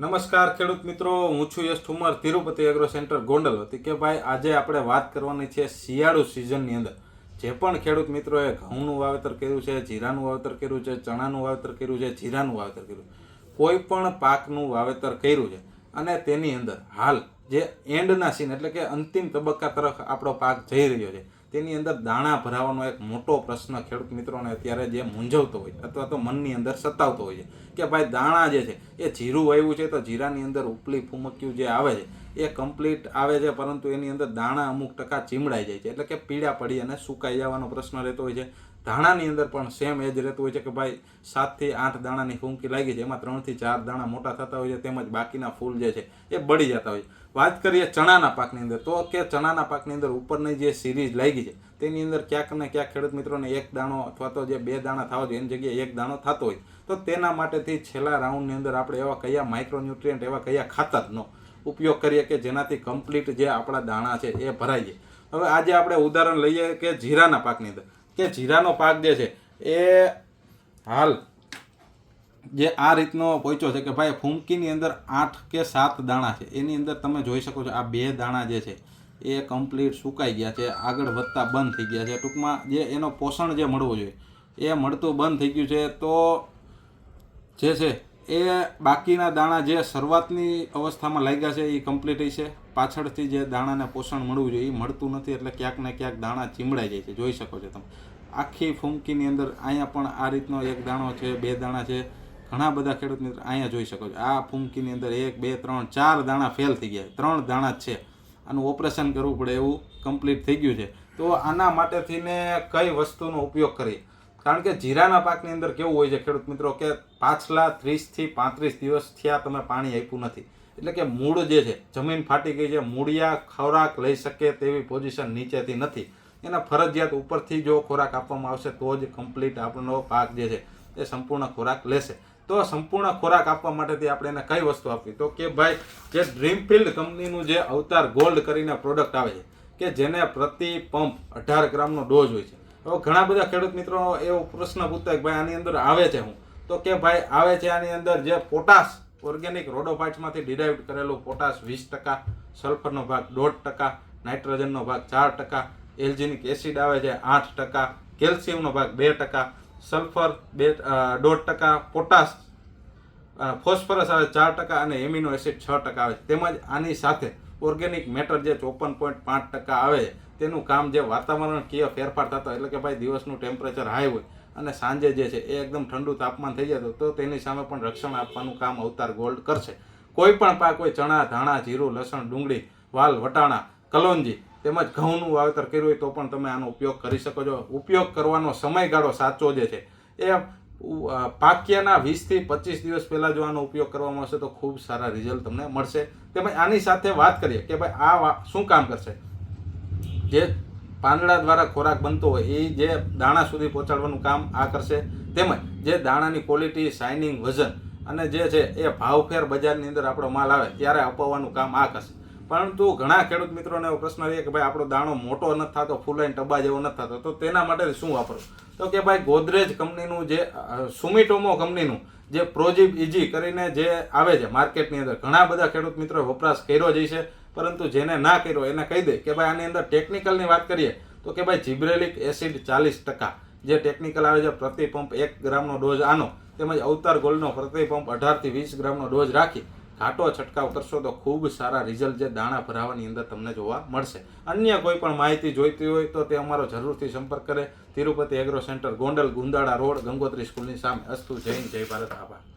નમસ્કાર ખેડૂત મિત્રો, હું છું યશ ઠુમર, તિરુપતિ એગ્રો સેન્ટર ગોંડલ હતી કે ભાઈ, આજે આપણે વાત કરવાની છે શિયાળુ સિઝનની અંદર. જે પણ ખેડૂત મિત્રોએ ઘઉંનું વાવેતર કર્યું છે, જીરાનું વાવેતર કર્યું છે, ચણાનું વાવેતર કર્યું છે, જીરાનું વાવેતર કર્યું કોઈ પણ પાકનું વાવેતર કર્યું છે. અને તેની અંદર હાલ જે એન્ડના સીન એટલે કે અંતિમ તબક્કા તરફ આપણો પાક જઈ રહ્યો છે. તેની અંદર દાણા ભરાવાનો એક મોટો પ્રશ્ન ખેડૂત મિત્રોને અત્યારે જે મૂંઝવતો હોય અથવા તો મનની અંદર સતાવતો હોય છે કે ભાઈ દાણા જે છે, એ જીરું વાવ્યું છે તો જીરાની અંદર ઉપલી ફૂમક્યું જે આવે છે, એ કમ્પ્લીટ આવે છે પરંતુ એની અંદર દાણા અમુક ટકા ચીમડાઈ જાય છે. એટલે કે પીડા પડી અને સુકાઈ જવાનો પ્રશ્ન રહેતો હોય છે. દાણાની અંદર પણ સેમ એજ રહેતું હોય છે કે ભાઈ સાતથી આઠ દાણાની ફૂંકી લાગી છે. એમાં ત્રણથી ચાર દાણા મોટા થતા હોય છે. તેમજ બાકીના ફૂલ જે છે, એ બળી જતા હોય છે. વાત કરીએ ચણાના પાકની અંદર, તો કે ચણાના પાકની અંદર ઉપરની જે સિરીઝ લાગી છે, તેની અંદર ક્યાંક ને ક્યાંક ખેડૂત મિત્રોને એક દાણો અથવા તો જે બે દાણા થવા જોઈએ, એની જગ્યાએ એક દાણો થતો હોય, તો તેના માટેથી છેલ્લા રાઉન્ડની અંદર આપણે એવા કયા માઇક્રોન્યુટ્રિયન્ટ એવા કયા ખાતરનો ઉપયોગ કરીએ કે જેનાથી કમ્પ્લીટ જે આપણા દાણા છે એ ભરાય જાય. હવે આજે આપણે ઉદાહરણ લઈએ કે જીરાના પાકની અંદર, કે જીરાનો પાક જે છે એ હાલ જે આ રીતનો પહોંચ્યો છે કે ભાઈ ફૂમકીની અંદર આઠ કે સાત દાણા છે, એની અંદર તમે જોઈ શકો છો આ બે દાણા જે છે, એ કમ્પ્લીટ સુકાઈ ગયા છે, આગળ વધતા બંધ થઈ ગયા છે. ટૂંકમાં જે એનો પોષણ જે મળવું જોઈએ, એ મળતું બંધ થઈ ગયું છે. તો જે છે, એ બાકીના દાણા જે શરૂઆતની અવસ્થામાં લાગ્યા છે, એ કમ્પ્લીટ છે પાછળથી જે દાણાને પોષણ મળવું જોઈએ, એ મળતું નથી એટલે ક્યાંક ને ક્યાંક દાણા ચીમડાઈ જાય છે. જોઈ શકો છો તમે. આખી ફૂમકીની અંદર અહીંયા પણ આ રીતનો એક દાણો છે, બે દાણા છે. ઘણા બધા ખેડૂત મિત્રો અહીંયા જોઈ શકો છો. આ ફૂમકીની અંદર એક, બે, ત્રણ, ચાર દાણા ફેલ થઈ ગયા. ત્રણ દાણા જ છે. આનું ઓપરેશન કરવું પડે એવું કમ્પ્લીટ થઈ ગયું છે. તો આના માટે થઈને કઈ વસ્તુનો ઉપયોગ કરીએ? કારણ કે જીરાના પાકની અંદર કેવું હોય છે ખેડૂત મિત્રો કે પાછલા ત્રીસથી પાંત્રીસ દિવસ થયા તમે પાણી આપ્યું નથી. એટલે કે મૂળ જે છે, જમીન ફાટી ગઈ છે, મૂળિયા ખોરાક લઈ શકે તેવી પોઝિશન નીચેથી નથી. એના ફરજિયાત ઉપરથી જો ખોરાક આપવામાં આવશે તો જ કમ્પ્લીટ આપણો પાક જે છે, એ સંપૂર્ણ ખોરાક લેશે. તો સંપૂર્ણ ખોરાક આપવા માટેથી આપણે એને કઈ વસ્તુ આપવી? તો કે ભાઈ, જે ડ્રીમફિલ્ડ કંપનીનું જે અવતાર ગોલ્ડ કરીને પ્રોડક્ટ આવે છે, કે જેને પ્રતિ પંપ અઢાર ગ્રામનો ડોઝ હોય છે. હવે ઘણા બધા ખેડૂત મિત્રો એવો પ્રશ્ન પૂછતા કે ભાઈ, આની અંદર આવે છે હું તો કે ભાઈ, આવે છે આની અંદર જે પોટાશ ઓર્ગેનિક રોડોફાઇટ્સમાંથી ડિરાઇવ કરેલું પોટાશ વીસ ટકા સલ્ફરનો ભાગ દોઢ ટકા નાઇટ્રોજનનો ભાગ ચાર ટકા એલ્જિનિક એસિડ આવે છે આઠ ટકા કેલ્શિયમનો ભાગ બે ટકા સલ્ફર બે દોઢ ટકા પોટાશ ફોસ્ફરસ આવે ચાર ટકા અને એમિનો એસિડ છ ટકા આવે તેમજ આની સાથે ઓર્ગેનિક મેટર જે ચોપન પોઈન્ટ પાંચ ટકા આવે તેનું કામ જે વાતાવરણકીય ફેરફાર થતો એટલે કે ભાઈ દિવસનું ટેમ્પરેચર હાઈ હોય, અને સાંજે જે છે એ એકદમ ઠંડુ તાપમાન થઈ જતું તો તેની સામે પણ રક્ષણ આપવાનું કામ અવતાર ગોલ્ડ કરશે. કોઈ પણ પાક હોય ચણા, ધાણા, જીરું, લસણ, ડુંગળી, વાલ, વટાણા, કલોંજી તેમજ ઘઉંનું વાવેતર કર્યું હોય તો પણ તમે આનો ઉપયોગ કરી શકો છો. ઉપયોગ કરવાનો સમયગાળો સાચો જે છે, એ પાક્યાના વીસથી પચીસ દિવસ પહેલાં જો આનો ઉપયોગ કરવામાં આવશે તો ખૂબ સારા રિઝલ્ટ તમને મળશે. તેમજ આની સાથે વાત કરીએ કે ભાઈ આ શું કામ કરશે? જે પાંદડા દ્વારા ખોરાક બનતો હોય એ જે દાણા સુધી પહોંચાડવાનું કામ આ કરશે. તેમજ જે દાણાની ક્વોલિટી શાઇનિંગ વજન અને જે છે એ ભાવફેર બજારની અંદર આપણો માલ આવે, ત્યારે અપાવવાનું કામ આ કરશે. પરંતુ ઘણા ખેડૂત મિત્રોને એવો પ્રશ્ન રહે કે ભાઈ, આપણો દાણો મોટો નથી થતો, ફૂલાઈને ટબા જેવો નથી થતો, તો તેના માટે શું વાપરવું તો કે ભાઈ, ગોદરેજ કંપનીનું જે સુમિટોમો કંપનીનું જે પ્રોજીબ ઇજી કરીને જે આવે છે માર્કેટની અંદર, ઘણા બધા ખેડૂત મિત્રો વપરાશ કર્યો જ છે પરંતુ જેને ના કર્યો એને કહી દે કે ભાઈ, આની અંદર ટેકનિકલની વાત કરીએ, તો કે ભાઈ, જીબ્રેલિક એસિડ ચાલીસ ટકા, જે ટેકનિકલ આવે છે પ્રતિ પંપ એક ગ્રામનો ડોઝ આનો, તેમજ અવતાર ગોલ્ડનો પ્રતિ પંપ અઢારથી વીસ ગ્રામનો ડોઝ રાખી ઘાટો છંટકાવ કરશો તો ખૂબ સારા રિઝલ્ટ જે દાણા ભરાવાની અંદર તમને જોવા મળશે. અન્ય કોઈ પણ માહિતી જોઈતી હોય તો તે અમારો જરૂરથી સંપર્ક કરે. Tirupati agro centre, Gondal, Gundala road, Gangotri સ્કૂલની સામે. અસ્તુ જૈન જય ભારત, આભાર.